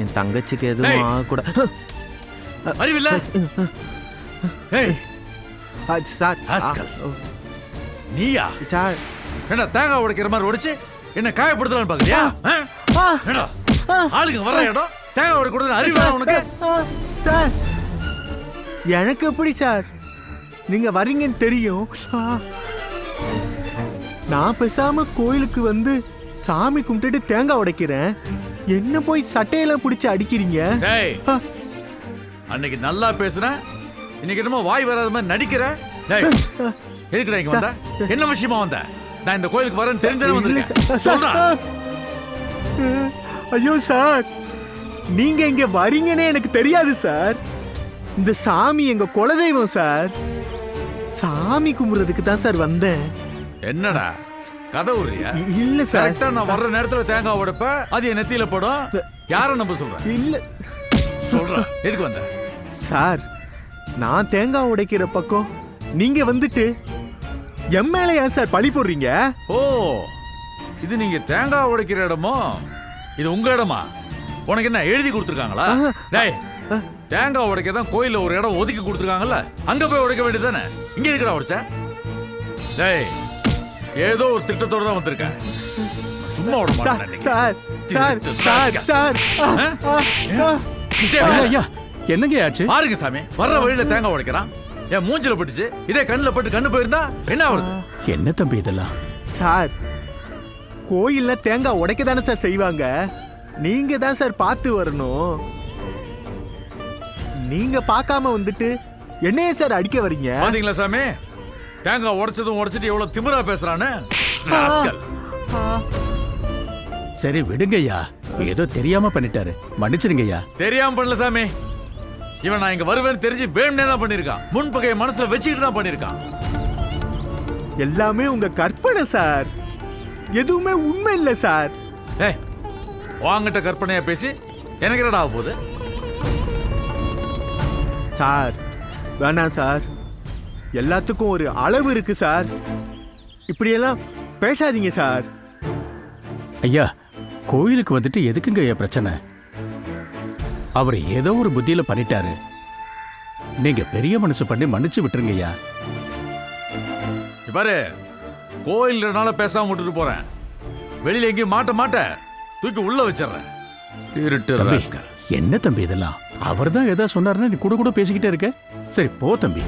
என் தங்கச்சிக்கு. எதுவும் ஆகக்கூட. அறிவில்ல? சார். நீயா? சார். என்ன தேங்காய் உடைக்கிற மாதிரி உடைச்சு என்ன காயப்படுத்தலாம்னு பாக்குறியா என்னடா? ஆளுங்க வர்ற இடம்? தேங்காய் உடைக்க கூட அறிவு உனக்கு? சார். எனக்கு எப்படி சார்? நீங்க வர்றீங்கன்னு தெரியும். நான் பேசாம கோயிலுக்கு வந்து சாமி கும்பிட்டுட்டு தேங்காய் உடைக்கிறேன். என்ன போய் சட்டையெல்லாம் பிடிச்சு அடிக்கிறீங்க? டேய். அன்னைக்கு நல்லா பேசுறேன் இன்னைக்கு என்னமோ வாய் வராத மாதிரி நடிக்கிற. டேய் எதுக்குடா இங்க வந்த? என்ன விஷயமா வந்த? நான் இந்த கோயிலுக்கு வரேன்னு தெரிஞ்சே இல்ல வந்திருக்கேன். சொல்றா. ஐயோ சார். நீங்க இங்க வரீங்கன்னே எனக்கு தெரியாது சார். இந்த சாமி எங்க குலதெய்வம் சார். சாமி கும்பிடுறதுக்கு தான் சார் வந்தேன். என்னடா? கதை இ- இல்ல சார். கரெக்டா நான் வர்ற நேரத்துல தேங்காய் உடைப்ப அது என் நெத்தியில படும் யார நம்ப சொல்ற? இல்ல. சொல்றா. எதுக்கு வந்த? சார் நான் தேங்காய் உடைக்கிற பக்கம் நீங்க வந்துட்டு என் மேல ஏன் சார் பழி போடுறீங்க? ஓ இது நீங்க தேங்காய் உடைக்கிற இடமோ? இது உங்க இடமா? உனக்கு என்ன எழுதி கொடுத்துருக்காங்களா. டேய் தேங்காய் உடைக்க தான் கோயில்ல ஒரு இடம் ஒதுக்கி கொடுத்துருக்காங்கல்ல அங்க போய் உடைக்க வேண்டியதானே இங்க எதுக்குடா உடைச்ச? டேய் ஏதோ ஒரு திட்டத்தோட தான் வந்திருக்கேன். சும்மா விட சார் மாட்டேன். சார் சார் சார் சார் ஐயா, என்னங்க ஆச்சு? பாருங்க சாமி வர்ற வழியில தேங்காய் உடைக்கிறான். என் மூஞ்சில பட்டுச்சு இதே கண்ணுல பட்டு கண்ணு போயிருந்தா என்ன ஆகுது? என்ன தம்பி இதெல்லாம்? சார் கோயில்ல தேங்காய் உடைக்க தானே சார் செய்வாங்க. நீங்க தான் சார் பார்த்து வரணும். நீங்க பார்க்காம வந்துட்டு என்னைய சார் அடிக்க வர்றீங்க பாத்தீங்களா சாமி? தேங்காய் உடைச்சதும் உடைச்சிட்டு எவ்வளவு திமிரா. ஆ, சரி விடுங்கய்யா. ஏதோ தெரியாம பண்ணிட்டாரு. மன்னிச்சிருங்கய்யா. தெரியாம பண்ணல சாமி. இவன் நான் இங்க வருவேன்னு தெரிஞ்சு வேணும்னே தான் பண்ணிருக்கான். முன்பகையை மனசுல வச்சுக்கிட்டு தான் பண்ணிருக்கான். எல்லாமே உங்க கற்பனை சார். எதுவுமே உண்மை இல்லை சார். ஏய் வாங்கிட்ட கற்பனையா பேசி எனக்கு என்னடா ஆக போகுது? சார் வேணாம் சார். எல்லாத்துக்கும் ஒரு அளவு இருக்கு சார். இப்படியெல்லாம் பேசாதீங்க சார். ஐயா கோயிலுக்கு வந்துட்டு எதுக்குங்க ஐயா பிரச்சனை? அவர் ஏதோ ஒரு புத்தியில பண்ணிட்டாரு. நீங்க பெரிய மனசு பண்ணி மன்னிச்சு விட்டுருங்கய்யா இங்க பாரு கோயில்னால பேசாம விட்டுட்டு போறேன். வெளியில எங்கேயும் மாட்ட மாட்ட தூக்கி உள்ள வச்சிடுறேன். திருட்டு. என்ன தம்பி இதெல்லாம்? அவர் தான் ஏதோ சொன்னாருன்னா நீ கூட கூட பேசிக்கிட்டே இருக்க. சரி போ தம்பி.